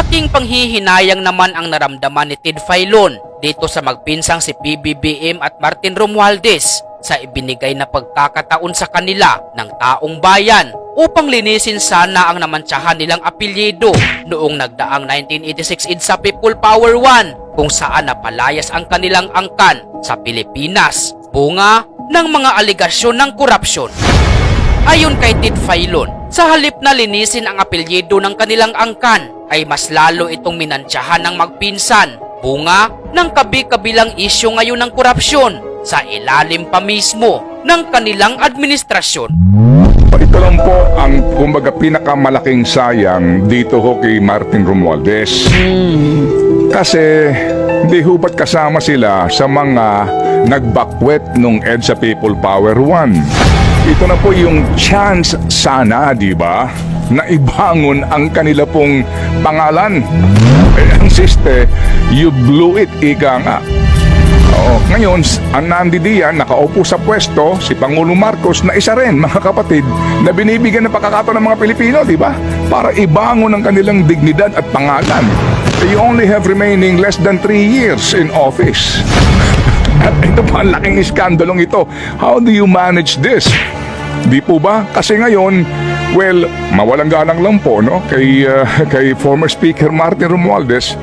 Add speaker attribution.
Speaker 1: Malaking panghihinayang naman ang naramdaman ni Ted Filon dito sa magpinsang si PBBM at Martin Romualdez sa ibinigay na pagkakataon sa kanila ng taong bayan upang linisin sana ang namantsahan nilang apelyido noong nagdaang 1986 EDSA People Power 1 kung saan napalayas ang kanilang angkan sa Pilipinas bunga ng mga aligasyon ng korupsyon. Ayon kay Ted Filon, sa halip na linisin ang apelyido ng kanilang angkan, ay mas lalo itong minansyahan ng magpinsan, bunga ng kabi-kabilang isyo ngayon ng korupsyon sa ilalim pa mismo ng kanilang administrasyon.
Speaker 2: Ito lang po ang kumbaga pinakamalaking sayang dito ho kay Martin Romualdez. Kasi di ho ba't kasama sila sa mga nagbakwet nung EDSA People Power 1. Ito na po yung chance sana, di ba, na ibangon ang kanila pong pangalan. Eh, ang siste, you blew it, ika nga. Oo. Ngayon, ang Nandi Dian, nakaupo sa pwesto, si Pangulo Marcos, na isa rin, mga kapatid, na binibigyan ng pagkakataon ng mga Pilipino, di ba? Para ibangon ang kanilang dignidad at pangalan. You only have remaining less than three years in office. At ito pa, ang laking iskandalong ito. How do you manage this? Di po ba? Kasi ngayon, well, mawalang galang lang po, no? Kay, uh, kay former Speaker Martin Romualdez,